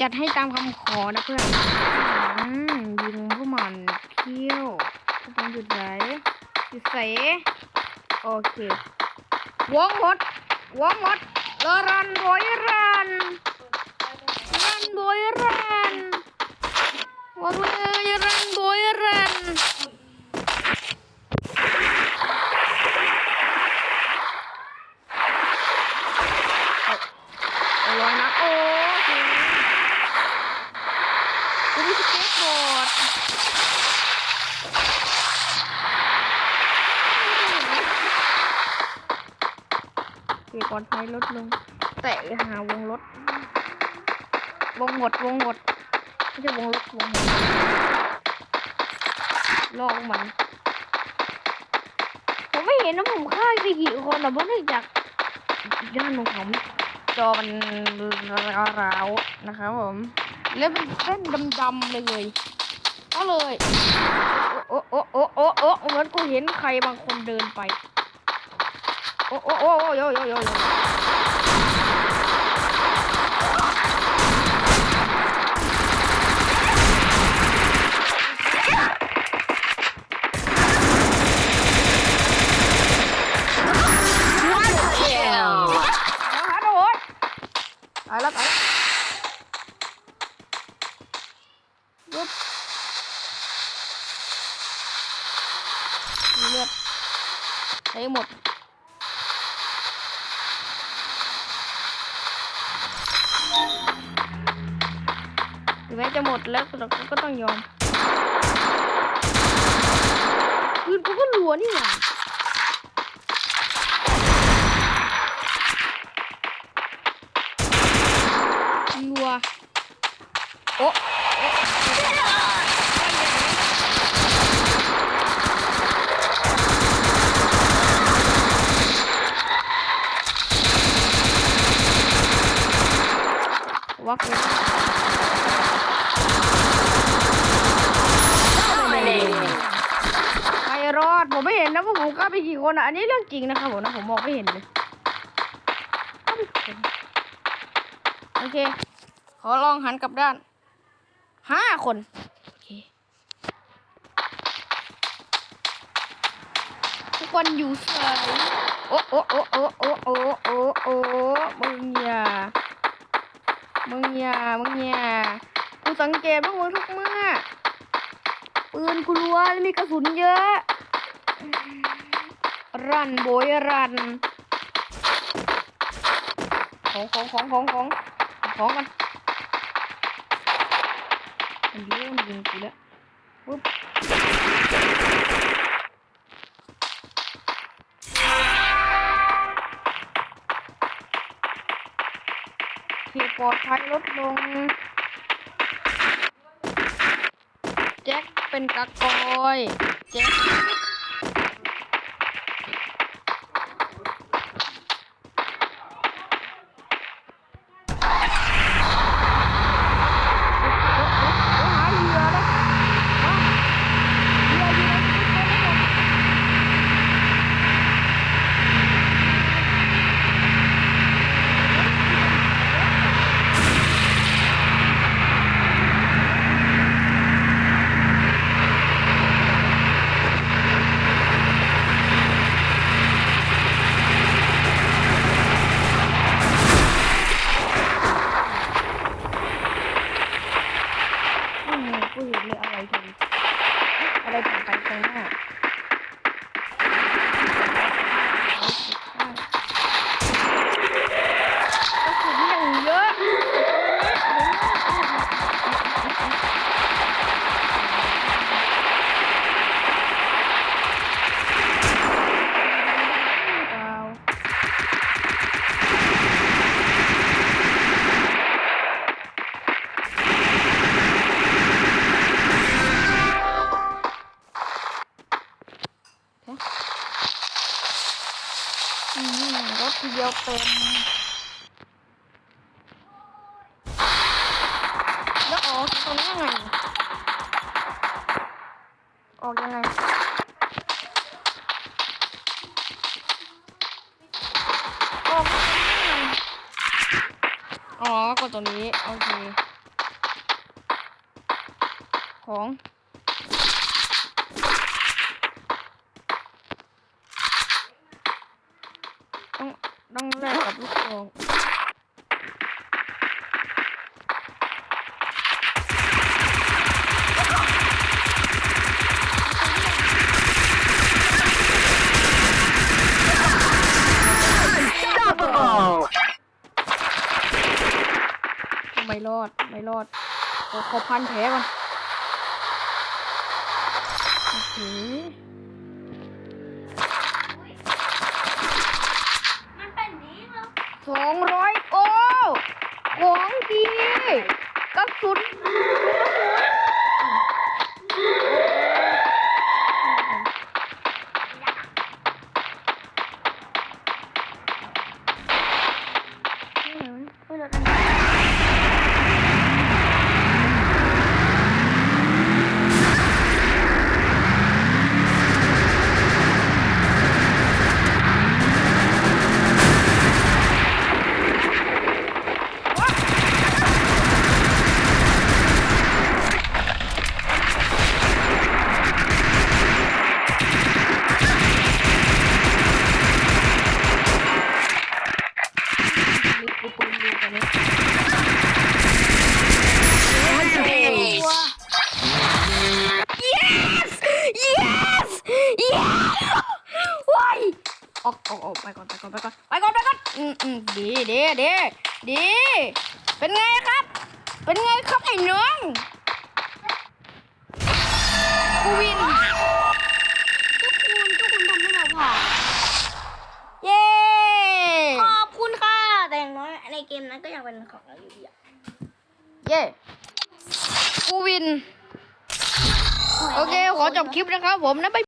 จัดให้ตามคำขอนะเพื่อนอืมยิงพวกมันเขี้ยวพวกมันหยุดไหนหยุดใส่โอเควงหมดวงหมดลรันบอยรันรันบอยรันวงเลยรันบอยรันเอาลอยนะโอ้โหกูมีสเก็ตบอร์ด เกียร์ปลอดภัยลดลง แต่หาวงรถ วงหมดวงหมดไม่ใช่วงรถวงหมดลอกมัน ผมไม่เห็นนะผมฆ่าไปกี่คนแต่ว่าเนื่องจากด้านของผมจอมันร้าวๆนะครับผม แล้วเป็นเส้นดำๆเลย ก็เลย โอ้โอ้โอ้โอ้โอ้เหมือนกูเห็นใครบางคนเดินไป โอ้โอ้โอ้โอ้โยโยโยโยเอาฮะโอ้ยตายแล้วตายแล้วยุบ มีเลือดใช้หมดถึงแม้จะหมดแล้วแต่กูก็ต้องยอมปืนกูก็รัวนี่หว่ารัวโอ้ ว่ากูไปรอดผมไม่เห็นนะว่าผมกล้าไปกี่คนอะอันนี้เรื่องจริงนะคะผมนะผมมองไม่เห็นเลยโอเค ขอลองหันกลับด้านห้าคนทุกคนอยู่เฉยโอ้โอ้โอ้โอ้โอ้โอ้โอ้โมึงอย่า มึงอย่ามึงอย่ากูสังเกตว่ามึงทุกเมื่อปืนกูรัวมีกระสุนเยอะ รันโบยรัน ของของของของของของกันมันเยอะมันยิงกูแล้วปุ๊บ ปลอดภัยลดลง แจ็คเป็นกะกอย แจ็ค รถเดียวเป็นแล้วออกตรงนี้ยังไงออกยังไงอ๋อก็ตรงนี้ โอเค ของ ต้องแลกกับลูกซองไม่รอด ไม่รอดขอขอพันแผลก่อนโอเค มันเป็นนี้แล้ว สองร้อยโอ้ ของ ดีกระสุน กออกออกไปก่อนไปก่อนไปก่อนไปก่อนไปก่อนอืมอืมดีดีดีดีเป็นไงครับ เป็นไงครับไอ้น้องกูวินทุกคุณทุกคุณทำให้เราผ่านเย้ขอบคุณค่ะ แต่อย่างน้อยในเกมนั้นก็ยังเป็นของเราอยู่ดีอะเย้กูวิน โอเค ขอจบคลิปนะครับผมนะบ๊าย